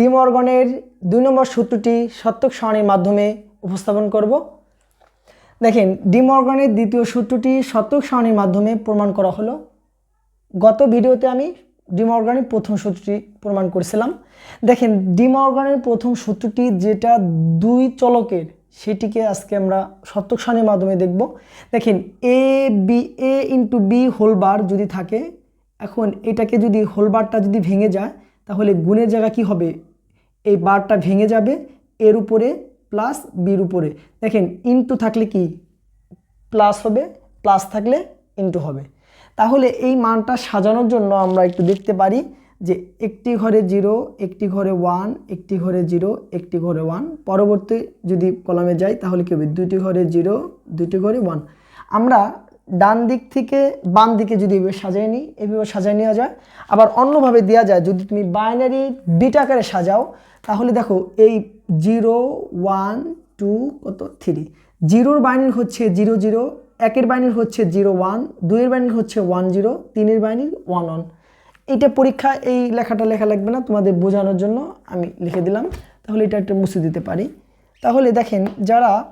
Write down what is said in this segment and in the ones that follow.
ডিমর্গনের দুই নম্বর সূত্রটি সত্যক সারণীর মাধ্যমে উপস্থাপন করব। দেখেন ডিমর্গনের দ্বিতীয় সূত্রটি সত্যক সারণীর মাধ্যমে প্রমাণ করা হলো। গত ভিডিওতে আমি ডিমর্গানের প্রথম সূত্রটি প্রমাণ করেছিলাম। দেখেন ডিমর্গানের প্রথম সূত্রটি যেটা দুই চলকের, সেটিকে আজকে আমরা সত্যক সারণীর মাধ্যমে দেখব। দেখেন A B A into B whole bar যদি থাকে, এখন এটাকে যদি হোলবারটা যদি ভেঙে যায়, তাহলে গুণের জায়গা কি হবে? এই বারটা ভেঙে যাবে, এর উপরে প্লাস বির উপরে। দেখেন ইন্টু থাকলে কি? প্লাস হবে প্লাস থাকলে ইন্টু হবে। তাহলে এই মানটা সাজানোর জন্য আমরা একটু দেখতে পারি যে একটি ঘরে জিরো একটি ঘরে ওয়ান একটি ঘরে জিরো একটি ঘরে ওয়ান পরবর্তী যদি কলমে যাই, তাহলে কী হবে? দুটি ঘরে জিরো দুটি ঘরে ওয়ান আমরা ডান দিক থেকে বাম দিকে যদি এভাবে সাজিয়ে নিই, এভাবে সাজিয়ে নেওয়া যায়। আবার অন্যভাবে দেওয়া যায়, যদি তুমি বাইনারি বিট আকারে সাজাও, তাহলে দেখো এই জিরো, ওয়ান, টু, কত? থ্রি। জিরোর বাইনির হচ্ছে জিরো জিরো, একের বাইনির হচ্ছে জিরো, ওয়ান, দুইয়ের বাইনির হচ্ছে ওয়ান, জিরো, তিনের বাইনির ওয়ান ওয়ান। এইটা পরীক্ষা, এই লেখাটা লেখা লাগবে না, তোমাদের বোঝানোর জন্য আমি লিখে দিলাম। তাহলে এটা একটা মুছে দিতে পারি। তাহলে দেখেন, যারা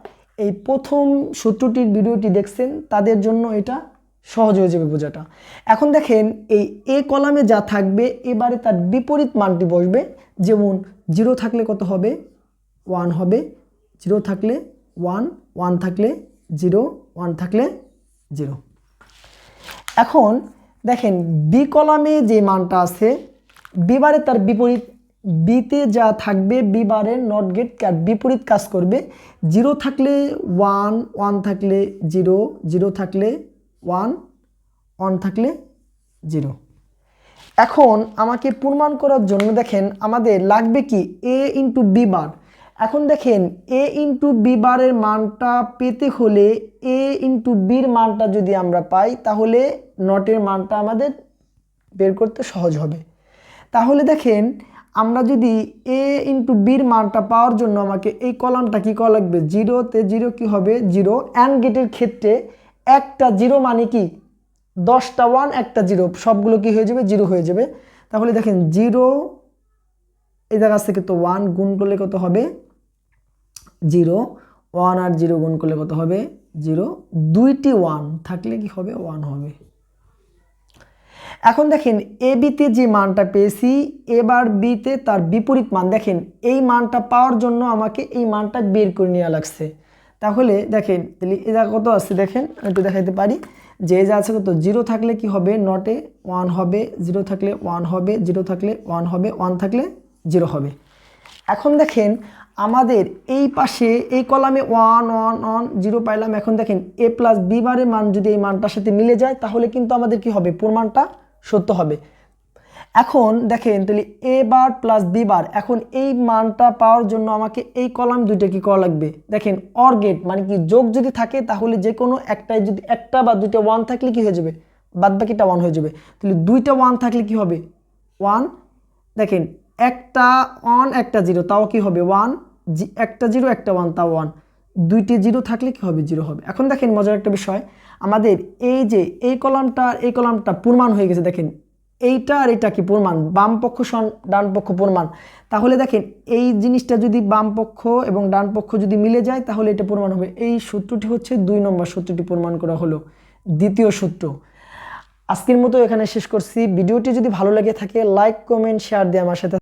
এই প্রথম সূত্রটির ভিডিওটি দেখছেন, তাদের জন্য এটা সহজ হয়ে যাবে বোঝাটা। এখন দেখেন, এই এ কলামে যা থাকবে, এবারে তার বিপরীত মানটি বসবে, যেমন জিরো থাকলে কত হবে? ওয়ান হবে। জিরো থাকলে ওয়ান ওয়ান থাকলে জিরো, ওয়ান থাকলে জিরো। এখন দেখেন, বি কলামে যে মানটা আছে, বিবারে তার বিপরীত বিতে যা থাকবে বিবারে নট গেট বিপরীত কাজ করবে। জিরো থাকলে ওয়ান ওয়ান থাকলে জিরো জিরো থাকলে ওয়ান ওয়ান থাকলে জিরো। এখন আমাকে প্রমাণ করার জন্য দেখেন আমাদের লাগবে কি এ ইন্টু বি বার এখন দেখেন এ ইন্টু বি বারের মানটা পেতে হলে এ ইন্টু বির মানটা যদি আমরা পাই, তাহলে নটের মানটা আমাদের বের করতে সহজ হবে। তাহলে দেখেন আমরা যদি এ ইন্টু বির মানটা পাওয়ার জন্য আমাকে এই কলামটা কী করা লাগবে? জিরোতে জিরো কি হবে? জিরো। অ্যান্ড গেটের ক্ষেত্রে একটা জিরো মানে কি? দশটা ওয়ান একটা জিরো। সবগুলো কি হয়ে যাবে? জিরো হয়ে যাবে। তাহলে দেখেন, জিরো, এই জায়গা থেকে তো ওয়ান গুণ করলে কত হবে? জিরো। ওয়ান আর জিরো গুণ করলে কত হবে? জিরো। দুইটি ওয়ান থাকলে কি হবে? ওয়ান হবে। এখন দেখেন এ বিতে যে মানটা পেয়েছি এবার বিতে তার বিপরীত মান, দেখেন এই মানটা পাওয়ার জন্য আমাকে এই মানটা বের করে নেওয়া লাগছে। তাহলে দেখেন, তাহলে এ জায়গা কত আছে দেখেন একটু দেখাইতে পারি। যে যা আছে কত, জিরো থাকলে কি হবে? নটে ওয়ান হবে, জিরো থাকলে ওয়ান হবে, জিরো থাকলে ওয়ান হবে ওয়ান থাকলে জিরো হবে। এখন দেখেন, আমাদের এই পাশে, এই কলামে ওয়ান ওয়ান ওয়ান জিরো পাইলাম। এখন দেখেন এ প্লাস বি বারের মান যদি এই মানটার সাথে মিলে যায়, তাহলে কিন্তু আমাদের কি হবে? প্রমাণটা সত্য হবে। এখন দেখেন তাহলে এ বার প্লাস বি বার, এখন এই মানটা পাওয়ার জন্য আমাকে এই কলাম দুইটা কি করা লাগবে? দেখেন অর গেট মানে কি যোগ যদি থাকে তাহলে যে কোনো একটাই যদি একটা বা দুইটা ওয়ান থাকলে কি হয়ে যাবে? বাদ বাকিটা ওয়ান হয়ে যাবে। তাহলে দুইটা ওয়ান থাকলে কি হবে? ওয়ান দেখেন একটা ওয়ান একটা জিরো তাও কি হবে? ওয়ান একটা জিরো একটা ওয়ান তাও ওয়ান দুইটি জিরো থাকলে কি হবে? জিরো হবে। এখন দেখেন মজার একটা বিষয়। আমাদের এই যে এই কলামটা এই কলামটা প্রমাণ হয়ে গেছে। দেখেন, এইটা আর এটা কি প্রমাণ বাম পক্ষ সন, ডান পক্ষ প্রমাণ তাহলে দেখেন, এই জিনিসটা যদি বাম পক্ষ এবং ডান পক্ষ যদি মিলে যায়, তাহলে এটা প্রমাণ হবে। এই সূত্রটি হচ্ছে দুই নম্বর সূত্রটি প্রমাণ করা হলো। দ্বিতীয় সূত্র। আজকের মতো এখানে শেষ করছি। ভিডিওটি যদি ভালো লেগে থাকে লাইক কমেন্ট শেয়ার দিয়ে আমার সাথে